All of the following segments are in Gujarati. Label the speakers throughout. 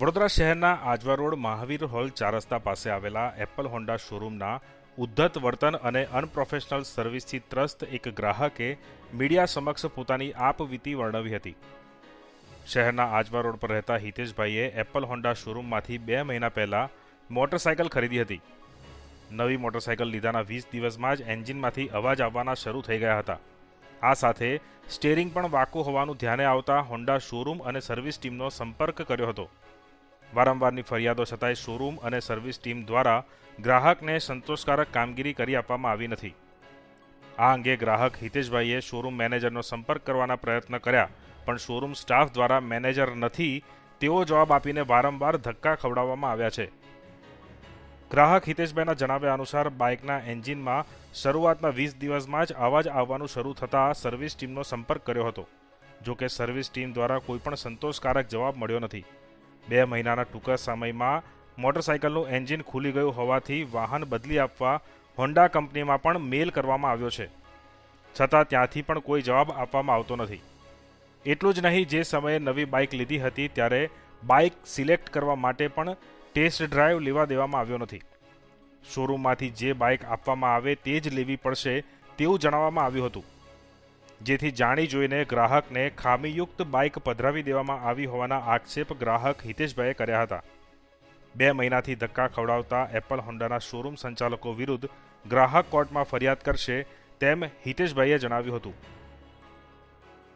Speaker 1: વડોદરા શહેરના આજવા રોડ મહાવીર હોલ ચાર રસ્તા પાસે આવેલા એપલ હોન્ડા શોરૂમના ઉદ્ધત વર્તન અને અનપ્રોફેશનલ સર્વિસથી ત્રસ્ત એક ગ્રાહકે મીડિયા સમક્ષ પોતાની આપવીતી વર્ણવી હતી. શહેરના આજવા રોડ પર રહેતા હિતેશભાઈએ એપલ હોન્ડા શોરૂમમાંથી બે મહિના પહેલા મોટરસાયકલ ખરીદી હતી. નવી મોટરસાયકલ લીધાના વીસ દિવસમાં જ એન્જિનમાંથી અવાજ આવવાના શરૂ થઈ ગયા હતા. આ સાથે સ્ટેરિંગ પણ વાકું હોવાનું ધ્યાને આવતા હોન્ડા શોરૂમ અને સર્વિસ ટીમનો સંપર્ક કર્યો હતો. વારંવારની ફરિયાદો છતાંય શોરૂમ અને સર્વિસ ટીમ દ્વારા ગ્રાહકને સંતોષકારક કામગીરી કરી આપવામાં આવી નથી. આ અંગે ગ્રાહક હિતેશભાઈએ શોરૂમ મેનેજરનો સંપર્ક કરવાના પ્રયત્ન કર્યા, પણ શોરૂમ સ્ટાફ દ્વારા મેનેજર નથી, તેવો જવાબ આપીને વારંવાર ધક્કા ખવડાવવામાં આવ્યા છે. ગ્રાહક હિતેશભાઈના જણાવ્યા અનુસાર, બાઇકના એન્જિનમાં શરૂઆતના વીસ દિવસમાં જ અવાજ આવવાનું શરૂ થતાં સર્વિસ ટીમનો સંપર્ક કર્યો હતો. જો કે સર્વિસ ટીમ દ્વારા કોઈપણ સંતોષકારક જવાબ મળ્યો નથી. બે મહિનાના ટૂંકા સમયમાં મોટરસાયકલનું એન્જિન ખુલી ગયું હોવાથી વાહન બદલી આપવા હોન્ડા કંપનીમાં પણ મેલ કરવામાં આવ્યો છે. છતાં ત્યાંથી પણ કોઈ જવાબ આપવામાં આવતો નથી. એટલું જ નહીં, જે સમયે નવી બાઇક લીધી હતી ત્યારે બાઇક સિલેક્ટ કરવા માટે પણ ટેસ્ટ ડ્રાઈવ લેવા દેવામાં આવ્યો નથી. શોરૂમમાંથી જે બાઇક આપવામાં આવે તે જ લેવી પડશે તેવું જણાવવામાં આવ્યું હતું. જેથી જાણી જોઈને ગ્રાહકને ખામીયુક્ત બાઇક પધરાવી દેવામાં આવી હોવાના આક્ષેપ ગ્રાહક હિતેશભાઈએ કર્યા હતા. બે મહિનાથી ધક્કા ખવડાવતા એપલ હોન્ડાના શોરૂમ સંચાલકો વિરુદ્ધ ગ્રાહક કોર્ટમાં ફરિયાદ કરશે તેમ હિતેશભાઈએ જણાવ્યું હતું.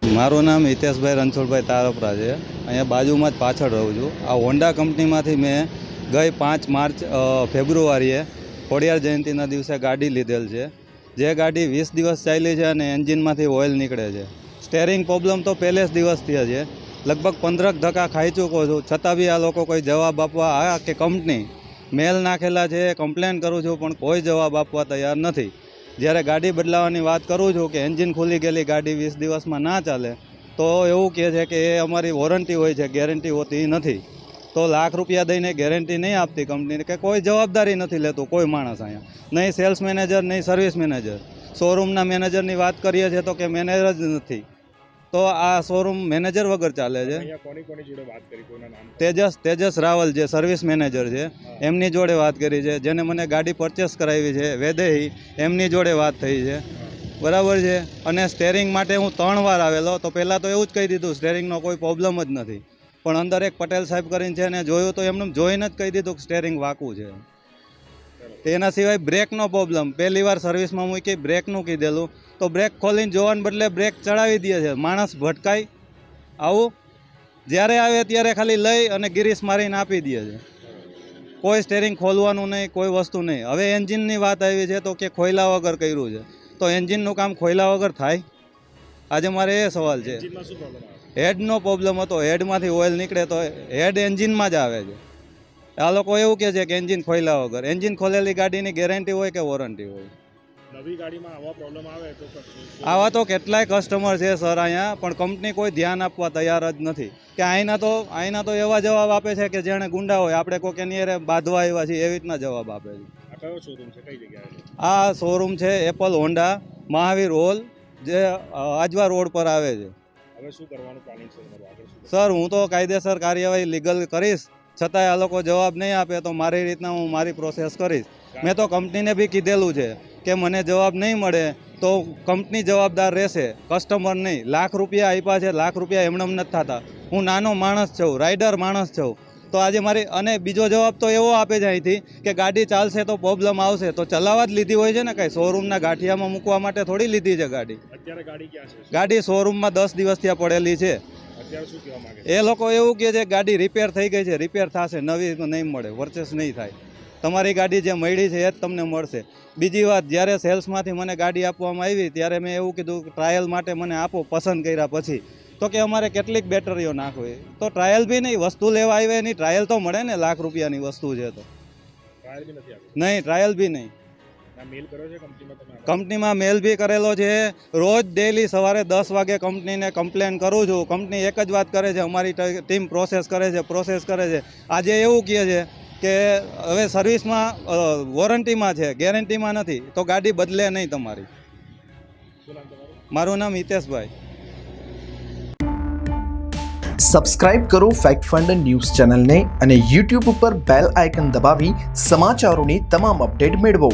Speaker 2: મારું નામ હિતેશભાઈ રણછોડભાઈ તારપરા છે. અહીંયા બાજુમાં જ પાછળ રહું છું. આ હોન્ડા કંપનીમાંથી મેં ગઈ પાંચ માર્ચ ફેબ્રુઆરીએ ખોડિયાર જયંતિના દિવસે ગાડી લીધેલ છે. જે ગાડી વીસ દિવસ ચાલી છે અને એન્જિનમાંથી ઓઇલ નીકળે છે. સ્ટેરિંગ પ્રોબ્લેમ તો પહેલે જ દિવસથી છે. લગભગ પંદરક ધક્કા ખાઈ ચૂકો છું. છતાં બી આ લોકો કોઈ જવાબ આપવા આ કે કંપની? મેલ નાખેલા છે, કમ્પ્લેન કરું છું, પણ કોઈ જવાબ આપવા તૈયાર નથી. જ્યારે ગાડી બદલાવાની વાત કરું છું કે એન્જિન ખુલી ગયેલી ગાડી વીસ દિવસમાં ના ચાલે, તો એવું કહે છે કે એ અમારી વોરંટી હોય છે, ગેરંટી હોતી નથી. તો લાખ રૂપિયા દઈને ગેરંટી નહીં આપતી કંપનીને કે કોઈ જવાબદારી નથી લેતું કોઈ માણસ અહીંયા. નહીં સેલ્સ મેનેજર નહીં સર્વિસ મેનેજર શોરૂમના મેનેજરની વાત કરીએ છીએ તો કે મેનેજર જ નથી. તો આ શોરૂમ મેનેજર વગર ચાલે છે. તેજસ તેજસ રાવલ જે સર્વિસ મેનેજર છે એમની જોડે વાત કરી છે. જેને મને ગાડી પરચેસ કરાવી છે વેદેહી એમની જોડે વાત થઈ છે. બરાબર છે? અને સ્ટેરિંગ માટે હું ત્રણ વાર આવેલો તો પહેલાં તો એવું જ કહી દીધું સ્ટેરિંગનો કોઈ પ્રોબ્લેમ જ નથી. પણ અંદર એક પટેલ સાહેબ કરીને છે ને જોયું તો એમને જોઈને જ કહી દીધું કે સ્ટેરિંગ વાંકું છે. તેના સિવાય બ્રેકનો પ્રોબ્લેમ પહેલી વાર સર્વિસમાં મૂકી બ્રેકનું કીધેલું. તો બ્રેક ખોલીને જોવાને બદલે બ્રેક ચડાવી દે છે. માણસ ભટકાય, આવું. જ્યારે આવે ત્યારે ખાલી લઈ અને ગિરીશ મારીને આપી દે છે. કોઈ સ્ટેરિંગ ખોલવાનું નહીં, કોઈ વસ્તુ નહીં. હવે એન્જિનની વાત આવી છે તો કે ખોયલા વગર કર્યું છે. તો એન્જિનનું કામ ખોયલા વગર થાય. આજે મારે એ સવાલ છે. હેડનો પ્રોબ્લેમ હતો. હેડમાંથી ઓઇલ નીકળે તો હેડ એન્જિનમાં જ આવે છે. આ લોકો એવું કહે છે કે એન્જિન ખોલ્યા વગર. એન્જિન ખોલેલી ગાડીની ગેરંટી હોય કે વોરંટી હોય?
Speaker 1: નવી ગાડીમાં આવા પ્રોબ્લેમ આવે તો
Speaker 2: આવા તો કેટલાય કસ્ટમર છે સર અહીંયા પણ કંપની કોઈ ધ્યાન આપવા તૈયાર જ નથી. કે અહીંના તો અહીંના તો એવા જવાબ આપે છે કે જેણે ગુંડા હોય આપણે કોઈ એની અરે બાંધવા આવ્યા છીએ એવી રીતના જવાબ આપે છે.
Speaker 1: આ શોરૂમ છે? કઈ જગ્યાએ
Speaker 2: આ શોરૂમ છે એપલ હોન્ડા મહાવીર હોલ જે આજવા રોડ પર આવે છે.
Speaker 1: હવે શું કરવાનું પ્લાનિંગ છે તમારું? આગળ શું
Speaker 2: સર હું તો કાયદેસર કાર્યવાહી લીગલ કરીશ. છતાંય આ લોકો જવાબ નહીં આપે તો મારી રીતના હું મારી પ્રોસેસ કરીશ. મેં તો કંપનીને બી કીધેલું છે કે મને જવાબ નહીં મળે તો કંપની જવાબદાર રહેશે કસ્ટમર નહીં. લાખ રૂપિયા આપ્યા છે લાખ રૂપિયા એમણે એમ નથી થતા. હું નાનો માણસ છું રાઇડર માણસ છું. તો આજે મારી અને બીજો જવાબ તો એવો આપે છે અહીંથી કે ગાડી ચાલશે તો પ્રોબ્લેમ આવશે. તો ચલાવવા જ લીધી હોય છે ને કાંઈ? શોરૂમના ગાંઠિયામાં મૂકવા માટે થોડી લીધી છે ગાડી.
Speaker 1: ગાડી
Speaker 2: શોરૂમમાં દસ દિવસ ત્યાં પડેલી છે. એ લોકો એવું કહે છે ગાડી રિપેર થઈ ગઈ છે. રિપેર થશે નવી નહીં મળે પરચેસ નહીં થાય. તમારી ગાડી જે મળી છે એ જ તમને મળશે. બીજી વાત જ્યારે સેલ્સમાંથી મને ગાડી આપવામાં આવી ત્યારે મેં એવું કીધું ટ્રાયલ માટે મને આપો પસંદ કર્યા પછી. તો કે અમારે કેટલીક બેટરીઓ નાખવી. તો ટ્રાયલ બી નહીં વસ્તુ લેવા આવે એની ટ્રાયલ તો મળે ને લાખ રૂપિયાની વસ્તુ છે તો. નહીં ટ્રાયલ બી નહીં.
Speaker 1: કંપનીમાં
Speaker 2: મેલ બી કરેલો છે. રોજ ડેલી સવારે દસ વાગે કંપનીને કમ્પ્લેન કરું છું. કંપની એક જ વાત કરે છે અમારી ટીમ પ્રોસેસ કરે છે પ્રોસેસ કરે છે. આજે એવું કહે છે કે હવે સર્વિસમાં વોરંટીમાં છે, ગેરંટીમાં નથી, તો ગાડી બદલે નહીં
Speaker 1: તમારી.
Speaker 2: મારું નામ હિતેશભાઈ.
Speaker 3: સબસ્ક્રાઇબ કરો ફેક્ટ ફંડ ન્યૂઝ ચેનલને અને યુટ્યુબ ઉપર બેલ આઇકન દબાવી સમાચારોની તમામ અપડેટ મેળવો.